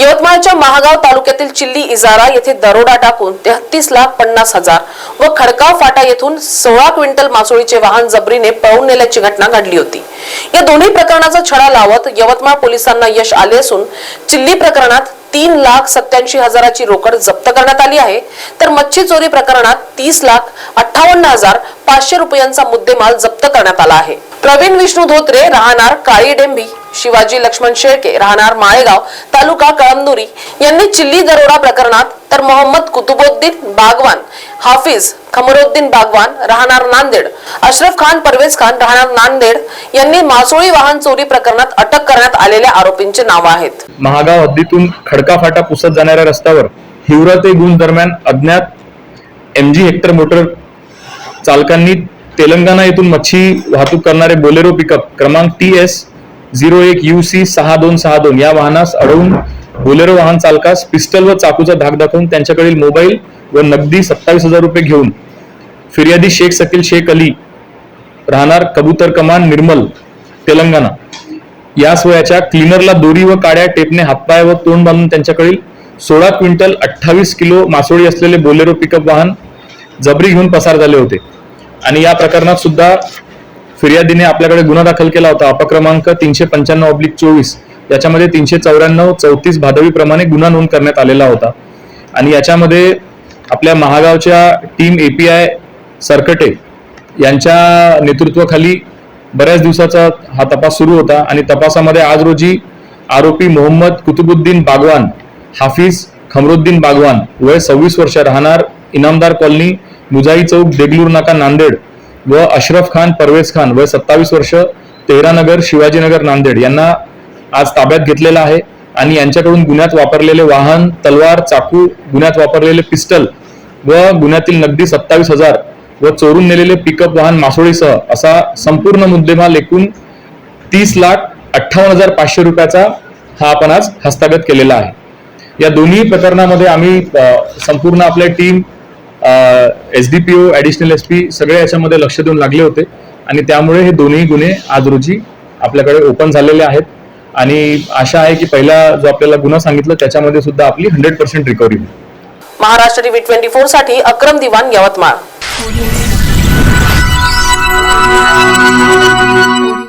यवतमाळच्या महागाव तालुक्यातील चिल्ली इजारा येथे दरोडा टाकून तेहतीस लाख पन्नास हजार व खडकाव फाटा येथून सोळा क्विंटल मासोळीचे वाहन जबरीने पळून नेल्याची घटना घडली होती. या दोन्ही प्रकरणाचा छडा लावत यवतमाळ पोलिसांना यश आले असून चिल्ली प्रकरणात तीन लाख सत्याऐंशी हजाराची रोकड जप्त करण्यात आली आहे. तर मच्छी चोरी प्रकरणात तीस लाख अठ्ठावन्न हजार पाचशे रुपयांचा मुद्देमाल जप्त करण्यात आला आहे. प्रवीण विष्णू धोत्रे राहणार काळी डेंबी शिवाजी लक्ष्मण शेळके राहणार माळेगाव तालुका कळमनुरी. यांनी चिल्ली दरोडा प्रकरणात तर मोहम्मद कुतुबुद्दीन बागवान हाफिज खमरुद्दीन बागवान राहणार नांदेड. अशरफ खान परवेज खान राहणार नांदेड. यांनी मासोळी वाहन चोरी प्रकरणात अटक करण्यात आलेल्या आरोपींचे नाव आहेत. महागाव हद्दीतून खडका फाटा पुसत जाणाऱ्या रस्त्यावर हिवरा ते गुंज दरम्यान अज्ञात एम जी हेक्टर मोटर चालकांनी तेलंगणा येथून मच्छी वाहतूक करणारे बोलेरो पिकअप क्रमांक टी एस झिरो एक यू सी सहा दोन सहा दोन. या वाहनास अडवून बोलेरो वाहन चालकास पिस्टल व चाकूचा धाक दाखवून त्यांच्याकडील मोबाईल व नगदी सत्तावीस हजार रुपये घेऊन फिर्यादी शेख सकील शेख अली राहणार कबूतर कमान निर्मल तेलंगणा. याच वयाच्या क्लीनरला दोरी व काड्या टेपने हातपाय व तोंड बांधून त्यांच्याकडील सोळा क्विंटल अठ्ठावीस किलो मासोळी असलेले बोलेरो पिकअप वाहन जबरी घेऊन पसार झाले होते. आणि या प्रकरणात सुद्धा फिर्यादीने आपल्याकडे गुन्हा दाखल केला होता. अपक्रमांक तीनशे पंच्याण्णव ऑब्लिक चोवीस. याच्यामध्ये तीनशे चौऱ्याण्णव चौतीस भादवीप्रमाणे गुन्हा नोंद करण्यात आलेला होता. आणि याच्यामध्ये आपल्या महागावच्या टीम एपीआय सरकटे यांच्या नेतृत्वाखाली बऱ्याच दिवसाचा हा तपास सुरू होता. आणि तपासामध्ये आज रोजी आरोपी मोहम्मद कुतुबुद्दीन बागवान हाफिज खमरुद्दीन बागवान वय सव्वीस वर्ष राहणार इनामदार कॉलनी मुजाई चौक देगलूर नाका नांदेड व अशरफ खान परवेज खान वय सत्तावीस वर्ष तेहरानगर शिवाजीनगर नांदेड यांना आज ताब्यात घेतलेला आहे. आणि यांच्याकडून गुन्ह्यात वापरलेले वाहन तलवार चाकू गुन्ह्यात वापरलेले पिस्टल व गुन्ह्यातील नगदी सत्तावीस हजार व चोरून नेलेले पिकअप वाहन मासोळीसह असा संपूर्ण मुद्देमाल एकूण तीस लाख अठ्ठावन्न हजार पाचशे रुपयाचा हा आपण आज हस्तागत केलेला आहे. या दोन्ही प्रकरणामध्ये आम्ही संपूर्ण आपल्या team S D P O additional S P सगळे याच्यामध्ये लक्ष देऊन लागले होते. आणि त्यामुळे हे दोन्ही गुन्हे आज रोजी आपल्याकडे ओपन झालेले आहेत. आणि आशा आहे की पहिला जो आपल्याला गुन्हा सांगितला त्याच्यामध्ये सुद्धा आपली हंड्रेड पर्सेंट रिकव्हरी होईल. महाराष्ट्र टीव्ही ट्वेंटी फोरसाठी अक्रम दिवाण यवतमाळ.